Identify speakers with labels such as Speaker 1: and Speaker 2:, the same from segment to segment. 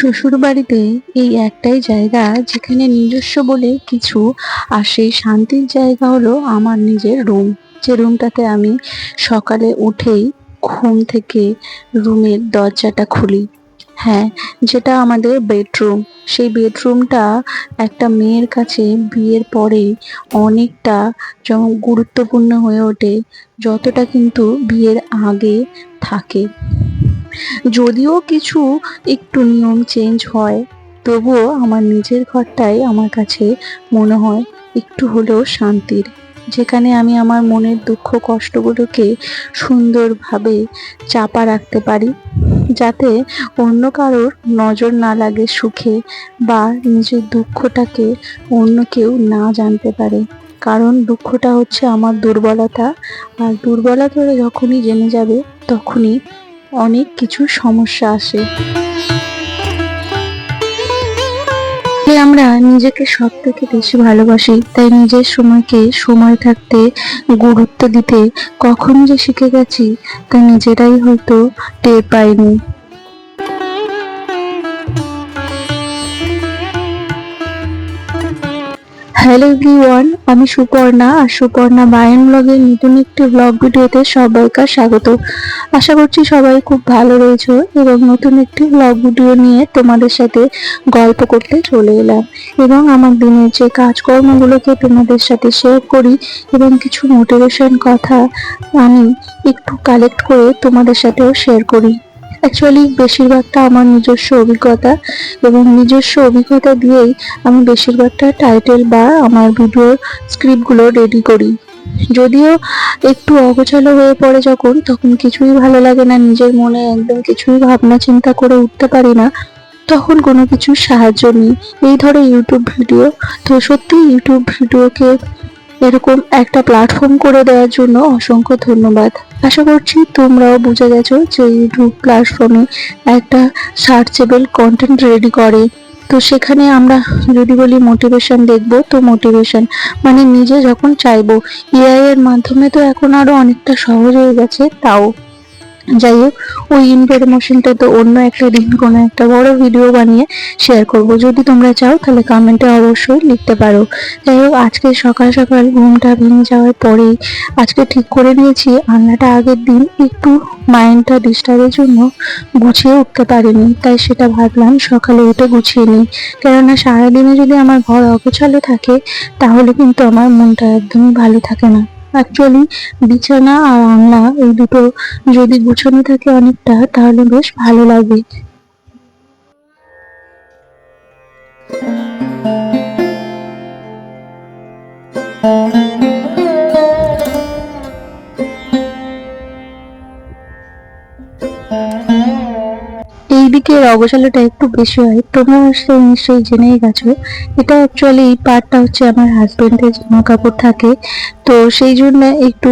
Speaker 1: শ্বশুর বাড়িতে এই একটাই জায়গা যেখানে নিজস্ব বলে কিছু আর সেই শান্তির জায়গা হলো আমার নিজের রুম। যে রুমটাতে আমি সকালে উঠেই ঘুম থেকে রুমের দরজাটা খুলি। হ্যাঁ যেটা আমাদের বেডরুম। সেই বেডরুমটা একটা মেয়ের কাছে বিয়ের পরে অনেকটা যেমন গুরুত্বপূর্ণ হয়ে ওঠে, যতটা কিন্তু বিয়ের আগে থাকে। যদিও কিছু একটু নিয়ম চেঞ্জ হয়, তবুও আমার নিজের ঘরটাই আমার কাছে মনে হয় একটু হলেও শান্তির। যেখানে আমি আমার মনের দুঃখ কষ্টগুলোকে সুন্দরভাবে চাপা রাখতে পারি, যাতে অন্য কারোর নজর না লাগে সুখে বা নিজের দুঃখটাকে অন্য কেউ না জানতে পারে। কারণ দুঃখটা হচ্ছে আমার দুর্বলতা, আর দুর্বলতা যখনই জেনে যাবে, তখনই অনেক কিছু সমস্যা আসে। আমরা নিজেকে সব থেকে বেশি ভালোবাসি, তাই নিজের সময়কে সময় থাকতে, গুরুত্ব দিতে, কখন যে শিখে গেছি, তা নিজেরাই হয়তো টের পাইনি হ্যালো এভরিওয়ান, আমি সুপর্ণা আর সুপর্ণা বায়ন ব্লগের নতুন একটি ব্লগ ভিডিওতে সবাইকার স্বাগত। আশা করছি সবাই খুব ভালো রয়েছে এবং নতুন একটি ব্লগ ভিডিও নিয়ে তোমাদের সাথে গল্প করতে চলে এলাম। এবং আমার দিনের যে কাজকর্মগুলোকে তোমাদের সাথে শেয়ার করি এবং কিছু মোটিভেশন কথা আমি একটু কালেক্ট করে তোমাদের সাথেও শেয়ার করি। অ্যাকচুয়ালি বেশিরভাগটা আমার নিজস্ব অভিজ্ঞতা এবং নিজস্ব অভিজ্ঞতা দিয়েই আমি বেশিরভাগটা টাইটেল বা আমার ভিডিওর স্ক্রিপ্টগুলো রেডি করি। যদিও একটু অগোছালো হয়ে পড়ে যখন, তখন কিছুই ভালো লাগে না, নিজের মনে একদম কিছুই ভাবনা চিন্তা করে উঠতে পারি না, তখন কোনো কিছুর সাহায্য নিই। এই ধরো ইউটিউব ভিডিও তো সত্যি ইউটিউব ভিডিওকে এরকম একটা প্ল্যাটফর্ম করে দেওয়ার জন্য অসংখ্য ধন্যবাদ। আশা করছি তোমরাও বুঝে গেছো যে ইউটিউব প্ল্যাটফর্মে একটা সার্চেবল কন্টেন্ট রেডি করে। তো সেখানে আমরা যদি বলি মোটিভেশন দেখব, তো মোটিভেশন মানে নিজে যখন চাইব এআই এর মাধ্যমে তো এখন আরও অনেকটা সহজ হয়ে গেছে, তাও। যাই হোক ওই ইনফরমেশনটা তো অন্য একটা দিন কোনো একটা বড় ভিডিও বানিয়ে শেয়ার করব। যদি তোমরা চাও, তাহলে কমেন্টে অবশ্যই লিখতে পারো। যাই হোক আজকে সকাল সকাল ঘুমটা ভেঙে যাওয়ার পরেই আজকে ঠিক করে নিয়েছি। রান্নাটা আগের দিন একটু মাইন্ডটা ডিস্টার্বের জন্য গুছিয়ে উঠতে পারিনি। তাই সেটা ভাবলাম সকালে উঠে গুছিয়ে নিই। কেননা সারাদিনে যদি আমার ঘর অগোছালো থাকে, তাহলে কিন্তু আমার মনটা একদমই ভালো থাকে না। অ্যাকচুয়ালি বিছানা আর আলনা এই দুটো যদি গুছানো থাকে অনেকটা তাহলে বেশ ভালো লাগবে এই অবসালটা অগোছালোটা একটু বেশি হয় তোমরা নিশ্চয়ই নিশ্চয়ই জেনেই গেছো। এটা অ্যাকচুয়ালি এই পার্টটা হচ্ছে আমার হাজব্যান্ডের জামা কাপড় থাকে। তো সেই জন্য একটু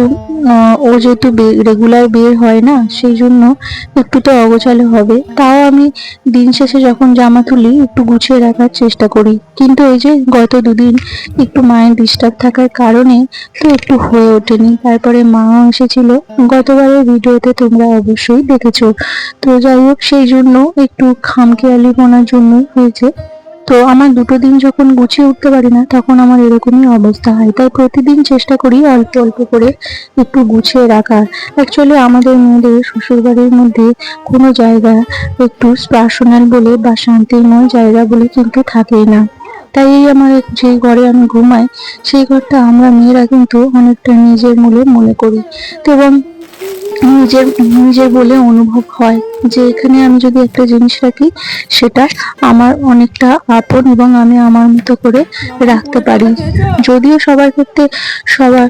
Speaker 1: ও যেহেতু রেগুলার বের হয় না, সেই জন্য একটু তো অগোছালো হবে। তাও আমি দিন শেষে যখন জামা তুলি, একটু গুছিয়ে রাখার চেষ্টা করি। কিন্তু এই যে গত দুদিন একটু মায়ের ডিস্টার্ব থাকার কারণে তো একটু হয়ে ওঠেনি। তারপরে মাও এসেছিল। গতবারের ভিডিওতে তোমরা অবশ্যই দেখেছ। তো যাই হোক, সেই জন্য একটু খামখেয়ালি মনার জন্যই হয়েছে। তো আমার দুটো দিন যখন গুছিয়ে উঠতে পারি না, তখন আমার এরকমই অবস্থা হয়। তাই প্রতিদিন চেষ্টা করি অল্প অল্প করে একটু গুছিয়ে রাখার। অ্যাকচুয়ালি আমাদের মেয়েদের শ্বশুরবাড়ির মধ্যে কোনো জায়গা একটু পার্সোনাল বলে বা শান্তিময় জায়গা বলে কিন্তু থাকেই না। তাই এই আমার যে ঘরে আমি ঘুমাই, সেই ঘরটা আমরা মেয়েরা কিন্তু অনেকটা নিজের মূলে মনে করি। তো এবং নিজের নিজের বলে অনুভব হয় যে এখানে আমি যদি একটা জিনিস রাখি, সেটা আমার অনেকটা আপন এবং আমি আমার মতো করে রাখতে পারি। যদিও সবার ক্ষেত্রে সবার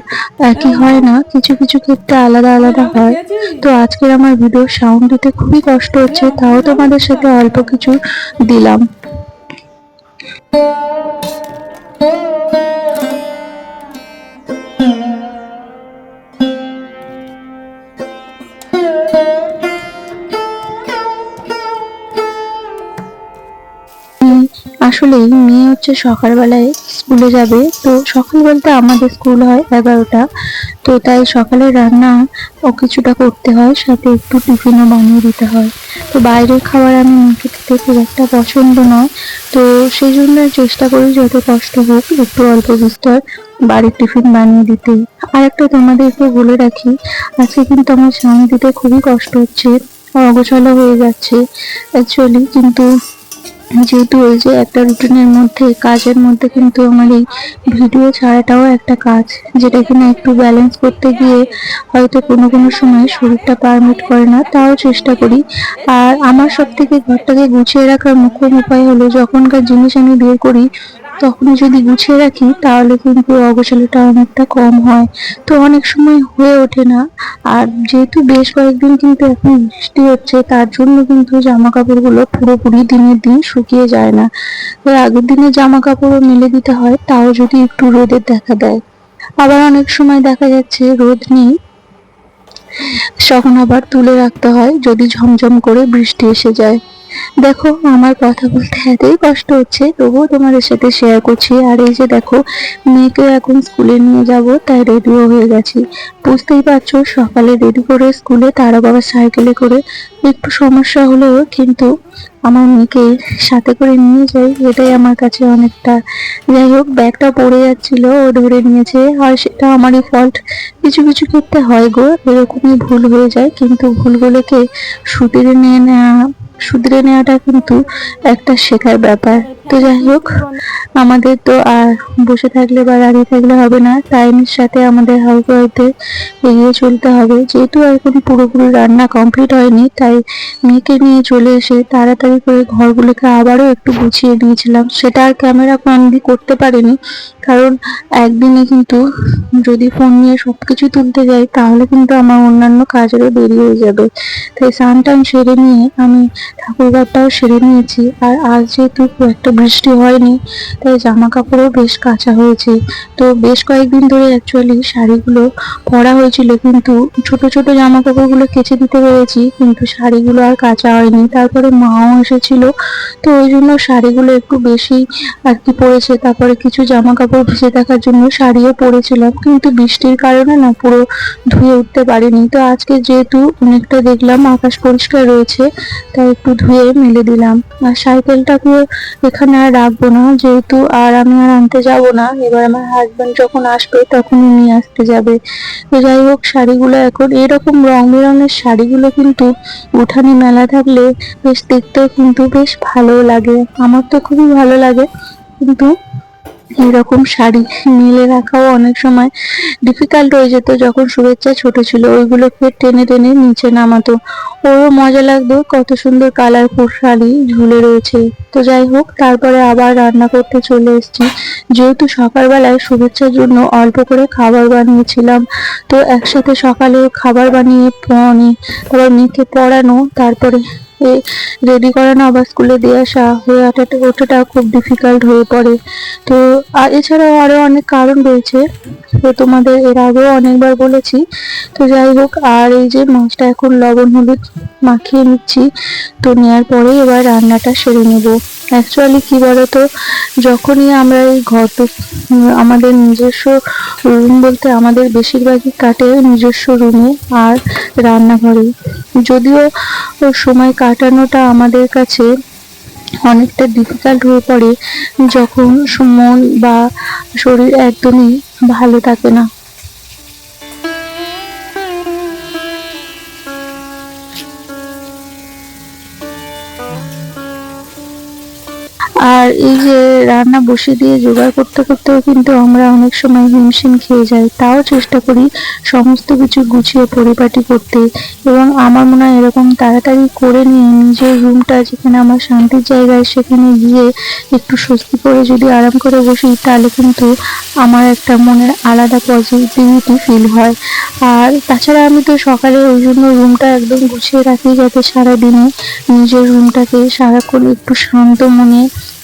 Speaker 1: একই হয় না, কিছু কিছু ক্ষেত্রে আলাদা আলাদা হয়। তো আজকের আমার ভিডিও সাউন্ড দিতে খুবই কষ্ট হচ্ছে, তাও তোমাদের সাথে অল্প কিছু দিলাম। আসলে মেয়ে হচ্ছে সকালবেলায় স্কুলে যাবে। তো সকাল বলতে আমাদের স্কুল হয় এগারোটা। তো তাই সকালে রান্না ও কিছুটা করতে হয়, সাথে একটু টিফিনও বানিয়ে দিতে হয়। তো বাইরের খাবার আমি মুখে খেতে খুব একটা পছন্দ নয়। তো সেই জন্য চেষ্টা করি যত কষ্ট হোক একটু অল্প বিস্তর বাড়ির টিফিন বানিয়ে দিতে। আর একটা তোমাদেরকে বলে রাখি, আজকে কিন্তু আমার স্নান দিতে খুবই কষ্ট হচ্ছে, অগোছালো হয়ে যাচ্ছে অ্যাকচুয়ালি কিন্তু যেহেতু ওই যে একটা রুটিনের মধ্যে, কাজের মধ্যে কিন্তু আমার এই ভিডিও ছাড়াটাও একটা কাজ, যেটা কিনা একটু ব্যালেন্স করতে গিয়ে হয়তো কোনো কোনো সময় শরীরটা পারমিট করে না, তাও চেষ্টা করি। আর আমার সব থেকে ঘরটাকে গুছিয়ে রাখার মুখ্য উপায় হলো, যখনকার জিনিস আমি বের করি তখনই যদি গুছিয়ে রাখি, তাহলে কিন্তু অগোছালোটা অনেকটা কম হয়। তো অনেক সময় হয়ে ওঠে না। আর যেহেতু বেশ কয়েকদিন কিন্তু এখন বৃষ্টি হচ্ছে, তার জন্য কিন্তু জামা কাপড়গুলো পুরোপুরি দিনের দিন শুকিয়ে যায় না। ওই আগের দিনে জামা কাপড়ও মেলে দিতে হয়, তাও যদি একটু রোদের দেখা দেয়। আবার অনেক সময় দেখা যাচ্ছে রোদ নেই, তখন আবার তুলে রাখতে হয়, যদি ঝমঝম করে বৃষ্টি এসে যায়। দেখো, আমার কথা বলতে এতই কষ্ট হচ্ছে, তবুও তোমাদের সাথে শেয়ার করছি। আর এই যে দেখো, মেয়েকে এখন স্কুলে নিয়ে যাব, তাই রেডিও হয়ে গেছি। বুঝতেই পারছ, সকালে রেডি করে স্কুলে তারা বাবা সাইকেলে করে একটু সমস্যা হলেও কিন্তু আমার মেয়েকে সাথে করে নিয়ে যাই, এটাই আমার কাছে অনেকটা। যাই হোক, ব্যাগটা পড়ে যাচ্ছিল, ও ধরে নিয়েছে, আর সেটা আমারই ফল্ট কিছু কিছু ক্ষেত্রে হয় গো, এরকমই ভুল হয়ে যায়, কিন্তু ভুলগুলোকে সুতিরে নিয়ে নেওয়া শুধরে নেওয়াটা কিন্তু একটা শেখার ব্যাপার। তো যাই হোক, আমাদের তো আর বসে থাকলে বা দাঁড়িয়ে থাকলে হবে না। টাইমের সাথে আমাদের হাউস ওয়াইফদের এগিয়ে চলতে হবে। যেহেতু এখন পুরোপুরি রান্না কমপ্লিট হয়নি, তাই মেয়েকে নিয়ে চলে এসে তাড়াতাড়ি করে ঘরগুলোকে আবারও একটু গুছিয়ে নিয়েছিলাম। সেটা আর ক্যামেরা বন্দি করতে পারিনি, কারণ একদিনে কিন্তু যদি ফোন নিয়ে সবকিছু তুলতে যাই, তাহলে কিন্তু আমার অন্যান্য কাজেরও দেরি হয়ে যাবে। তাই স্নান সেরে নিয়ে আমি ঠাকুরঘরটাও সেরে নিয়েছি। আর আজ যেহেতু খুব একটা বৃষ্টি হয়নি, তাই জামা কাপড়ও বেশ কাঁচা হয়েছে। তো বেশ কয়েকদিন ধরে অ্যাকচুয়ালি শাড়িগুলো পরা হয়েছিল, কিন্তু ছোট ছোট জামা কাপড়গুলো কেচে দিতে পেরেছি, কিন্তু শাড়িগুলো আর কাঁচা হয়নি। তারপরে মাও এসেছিল, তো ওই জন্য শাড়িগুলো একটু বেশি আর কি পরেছে। তারপরে কিছু জামা কাপড় ভিজে থাকার জন্য শাড়িও পরেছিলাম, কিন্তু বৃষ্টির কারণে না পুরো ধুয়ে উঠতে পারিনি। তো আজকে যেহেতু অনেকটা দেখলাম, আকাশ পরিষ্কার রয়েছে, তাই একটু ধুয়ে মেলে দিলাম। আর সাইকেলটাকে এখানে আর রাখব না, যেহেতু আর আমি আর আনতে যাব না। এবার আমার হাজবেন্ড যখন আসবে তখন নিয়ে আসতে যাবে। তো যাই হোক, শাড়িগুলো এখন এরকম রং বেরঙের শাড়িগুলো কিন্তু উঠানে মেলা থাকলে বেশ দেখতেও কিন্তু বেশ ভালো লাগে। আমার তো খুবই ভালো লাগে, কিন্তু এরকম শাড়ি মেলে রাখাও অনেক সময় ডিফিকাল্ট হয়ে যেত যখন শুভেচ্ছা ছোট ছিল। ওইগুলোকে টেনে টেনে নিচে নামাতো। ওরও মজা লাগতো কত সুন্দর কালারফুল শাড়ি ঝুলে রয়েছে। তো যাই হোক, তারপরে আবার রান্না করতে চলে এসেছি। যেহেতু সকালবেলায় শুভেচ্ছার জন্য অল্প করে খাবার বানিয়েছিলাম, তো একসাথে সকালে খাবার বানিয়ে পড়ানি তারপর মেয়েকে পড়ানো, তারপরে রেডি করানো আবার স্কুলে দিয়ে আসা, হয়ে ওঠাটা ওঠাটা খুব ডিফিকাল্ট হয়ে পড়ে। তো এছাড়াও আরও অনেক কারণ রয়েছে। তো তোমাদের এর আগেও অনেকবার বলেছি। তো যাই হোক, আর এই যে মাছটা এখন লবণ হলুদ মাখিয়ে নিচ্ছি, তো নেওয়ার পরে এবার রান্নাটা সেরে নেব। অ্যাকচুয়ালি কি বলতো, যখনই আমরা এই ঘর আমাদের নিজস্ব রুম বলতে আমাদের বেশিরভাগই কাটে নিজস্ব রুমে আর রান্নাঘরে। যদিও সময় কাটানোটা আমাদের কাছে অনেকটা ডিফিকাল্ট হয়ে পড়ে যখন মন বা শরীর একদমই ভালো থাকে না। এই যে রান্না বসে দিয়ে জোগাড় করতে করতেও কিন্তু আমরা অনেক সময় হিমশিম খেয়ে যাই। তাও চেষ্টা করি সমস্ত কিছু গুছিয়ে পরিপাটি করতে এবং আমার মনে হয় এরকম তাড়াতাড়ি করে নিয়ে নিজের রুমটা যেখানে আমার শান্তির জায়গায় সেখানে গিয়ে একটু স্বস্তি করে যদি আরাম করে বসি, তাহলে কিন্তু আমার একটা মনের আলাদা পজিটিভিটি ফিল হয়। আর তাছাড়া আমি তো সকালে ওই জন্য রুমটা একদম গুছিয়ে রাখি যাতে সারাদিনে নিজের রুমটাকে সারাক্ষণ একটু শান্ত মনে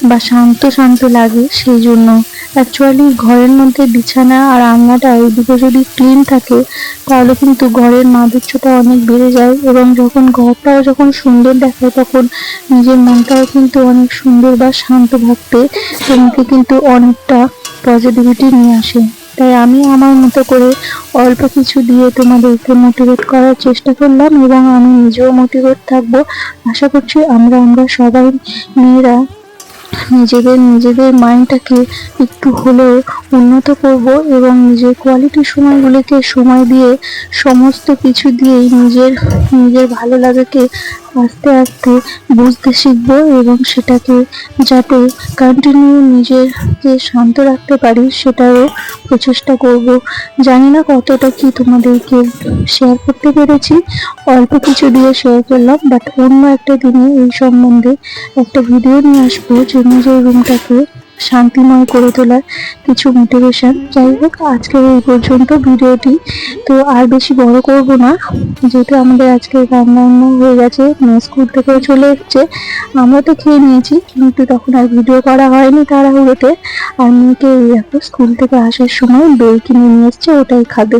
Speaker 1: বা শান্ত শান্ত লাগে সেই জন্য। অ্যাকচুয়ালি ঘরের মধ্যে বিছানা আর আলনাটা এই দুটো যদি ক্লিন থাকে, তাহলে কিন্তু ঘরের মাধুর্যটা অনেক বেড়ে যায় এবং যখন ঘরটাও যখন সুন্দর দেখায়, তখন নিজের মনটাও কিন্তু অনেক সুন্দর বা শান্ত ভাবতে তোমাকে কিন্তু অনেকটা পজিটিভিটি নিয়ে আসে। তাই আমি আমার মতো করে অল্প কিছু দিয়ে তোমাদেরকে মোটিভেট করার চেষ্টা করলাম এবং আমি নিজেও মোটিভেট থাকব। আশা করছি আমরা আমরা সবাই মেয়েরা নিজেদের নিজেদের মাইন্ডটাকে একটু হলেও উন্নত করব এবং নিজের কোয়ালিটি সময়গুলিকে সময় দিয়ে সমস্ত কিছু দিয়েই নিজের নিজের ভালো লাগাকে আস্তে আস্তে বুঝতে শিখব এবং সেটাকে যাতে কন্টিনিউ নিজেরকে শান্ত রাখতে পারি সেটারও প্রচেষ্টা করব। জানি না কতটা কি তোমাদেরকে শেয়ার করতে পেরেছি। অল্প কিছু দিয়ে শেয়ার করলাম বাট অন্য একটা দিনে এই সম্বন্ধে একটা ভিডিও নিয়ে আসব, যে নিজের রুমটাকে শান্তিময় করে তোলার কিছু মোটিভেশন যাই হোক আজকে এই পর্যন্ত ভিডিওটি। তো আর বেশি বড় করব না। যেহেতু আমাদের আজকে রান্না হয়ে গেছে স্কুল থেকে চলে এসছে, আমরা তো খেয়ে নিয়েছি, কিন্তু তখন আর ভিডিও করা হয়নি তাড়াহুড়োতে। আর মেয়েকে এই স্কুল থেকে আসার সময় দই কিনে নিয়ে এসছে, ওটাই খাবে।